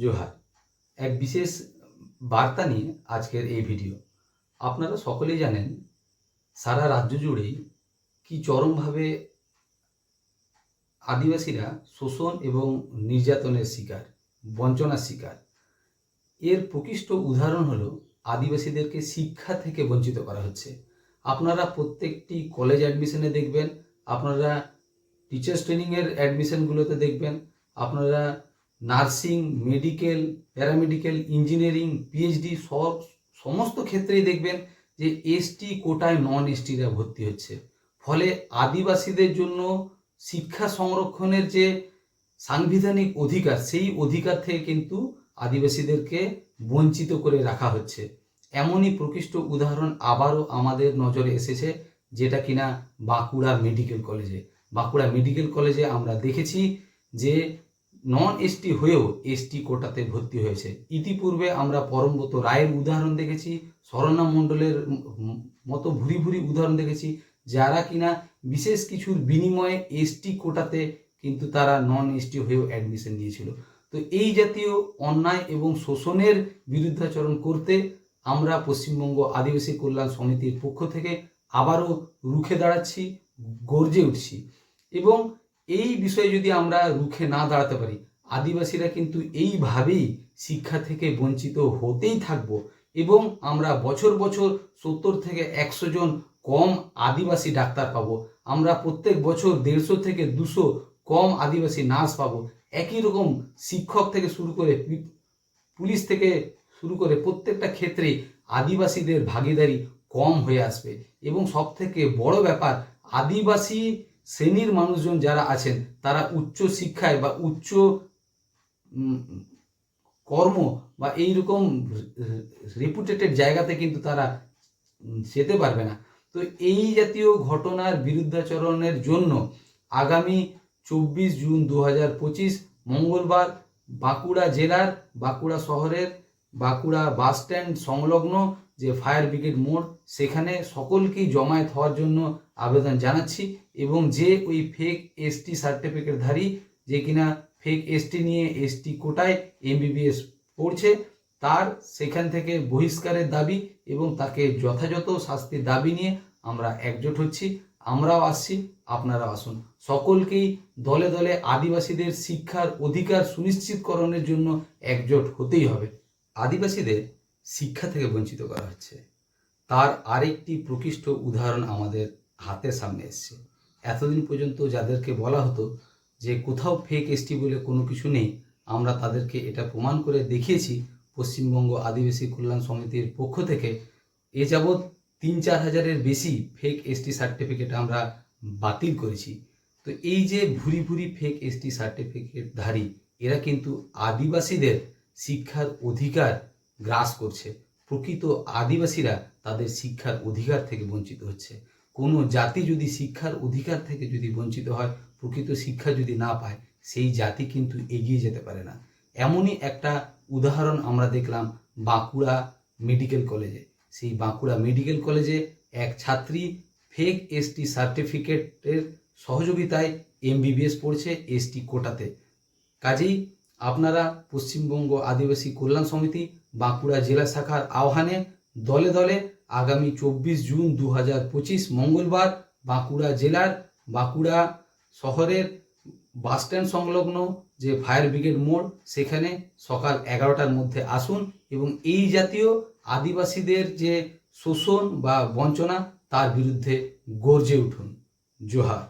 জোহার, এক বিশেষ বার্তা নিয়ে আজকের এই ভিডিও। আপনারা সকলেই জানেন, সারা রাজ্য জুড়েই কি চরমভাবে আদিবাসীরা শোষণ এবং নির্যাতনের শিকার, বঞ্চনার শিকার। এর প্রকৃষ্ট উদাহরণ হলো আদিবাসীদেরকে শিক্ষা থেকে বঞ্চিত করা হচ্ছে। আপনারা প্রত্যেকটি কলেজ অ্যাডমিশনে দেখবেন, আপনারা টিচার্স ট্রেনিংয়ের অ্যাডমিশনগুলোতে দেখবেন, আপনারা nursing, medical paramedical engineering PhD সব, সমস্ত ক্ষেত্রেই দেখবেন যে এসটি কোটায় নন এসটিরা ভর্তি হচ্ছে। ফলে আদিবাসীদের জন্য শিক্ষা সংরক্ষণের যে সাংবিধানিক অধিকার, সেই অধিকার থেকে কিন্তু আদিবাসীদেরকে বঞ্চিত করে রাখা হচ্ছে। এমনই প্রকৃষ্ট উদাহরণ আবারও আমাদের নজরে এসেছে, যেটা কিনা বাঁকুড়া মেডিকেল কলেজে। বাঁকুড়া মেডিকেল কলেজে আমরা দেখেছি যে নন এসটি হয়েও এসটি কোটাতে ভর্তি হয়েছে। ইতিপূর্বে আমরা পরমব্রত রায়ের উদাহরণ দেখেছি শরণা মণ্ডলের মতো ভুরি ভুরি উদাহরণ দেখেছি, যারা কিনা বিশেষ কিছুর বিনিময়ে এসটি কোটাতে কিন্তু তারা নন এসটি হয়েও অ্যাডমিশন নিয়েছিল। তো এই জাতীয় অন্যায় এবং শোষণের বিরুদ্ধাচরণ করতে আমরা পশ্চিমবঙ্গ আদিবাসী কল্যাণ সমিতির পক্ষ থেকে আবারও রুখে দাঁড়াচ্ছি, গর্জে উঠছি এবং এই বিষয়ে যদি আমরা রুখে না দাঁড়াতে পারি, আদিবাসীরা কিন্তু এইভাবেই শিক্ষা থেকে বঞ্চিত হতেই থাকব এবং আমরা বছর বছর সত্তর থেকে একশো জন কম আদিবাসী ডাক্তার পাবো। আমরা প্রত্যেক বছর দেড়শো থেকে দুশো কম আদিবাসী নার্স পাবো। একই রকম শিক্ষক থেকে শুরু করে পুলিশ থেকে শুরু করে প্রত্যেকটা ক্ষেত্রে আদিবাসীদের ভাগিদারি কম হয়ে আসবে। এবং সব থেকে বড় ব্যাপার, আদিবাসী শ্রেণির মানুষজন যারা আছেন, তারা উচ্চ শিক্ষায় বা উচ্চ কর্ম বা এইরকম রেপুটেটেড জায়গাতে কিন্তু তারা যেতে পারবে না। তো এই জাতীয় ঘটনার বিরুদ্ধাচরণের জন্য আগামী চব্বিশ জুন দু হাজার পঁচিশ মঙ্গলবার বাঁকুড়া জেলার, বাঁকুড়া শহরের, বাঁকুড়া বাস স্ট্যান্ড সংলগ্ন যে ফায়ার ব্রিগেড মোড়, সেখানে সকলকেই জমায়েত হওয়ার জন্য আবেদন জানাচ্ছি এবং যে ওই ফেক এসটি সার্টিফিকেটধারী যে কিনা ফেক এসটি নিয়ে এসটি কোটায় এমবিবিএস পড়ছে, তার সেখান থেকে বহিষ্কারের দাবি এবং তাকে যথাযথ শাস্তির দাবি নিয়ে আমরা একজোট হচ্ছি, আমরাও আসছি, আপনারাও আসুন। সকলকেই দলে দলে আদিবাসীদের শিক্ষার অধিকার সুনিশ্চিতকরণের জন্য একজোট হতেই হবে। আদিবাসীদের শিক্ষা থেকে বঞ্চিত করা হচ্ছে। তার আরেকটি প্রকৃষ্ট উদাহরণ আমাদের হাতের সামনে এসছে। এতদিন পর্যন্ত যাদেরকে বলা হতো যে কোথাও ফেক এসটি বলে কোনো কিছু নেই, আমরা তাদেরকে এটা প্রমাণ করে দেখিয়েছি পশ্চিমবঙ্গ আদিবাসী কল্যাণ সমিতির পক্ষ থেকে। এ যাবৎ তিন চার হাজারের বেশি ফেক এসটি সার্টিফিকেট আমরা বাতিল করেছি। তো এই যে ভুরি ভুরি ফেক এসটি সার্টিফিকেটধারী এরা কিন্তু আদিবাসীদের শিক্ষার অধিকার গ্রাস করছে। প্রকৃত আদিবাসীরা তাদের শিক্ষার অধিকার থেকে বঞ্চিত হচ্ছে। কোনো জাতি যদি শিক্ষার অধিকার থেকে যদি বঞ্চিত হয়, প্রকৃত শিক্ষা যদি না পায়, সেই জাতি কিন্তু এগিয়ে যেতে পারে না। এমনই একটা উদাহরণ আমরা দেখলাম বাঁকুড়া মেডিকেল কলেজে। সেই বাঁকুড়া মেডিকেল কলেজে এক ছাত্রী ফেক এসটি সার্টিফিকেটের সহযোগিতায় এমবিবিএস পড়ছে এসটি কোটাতে। কাজেই আপনারা পশ্চিমবঙ্গ আদিবাসী কল্যাণ সমিতি বাঁকুড়া জেলা শাখার আহ্বানে দলে দলে আগামী চব্বিশ জুন দু হাজার পঁচিশ মঙ্গলবার বাঁকুড়া জেলার বাঁকুড়া শহরের বাসস্ট্যান্ড সংলগ্ন যে ফায়ার ব্রিগেড মোড়, সেখানে সকাল এগারোটার মধ্যে আসুন এবং এই জাতীয় আদিবাসীদের যে শোষণ বা বঞ্চনা, তার বিরুদ্ধে গর্জে উঠুন। জোহার।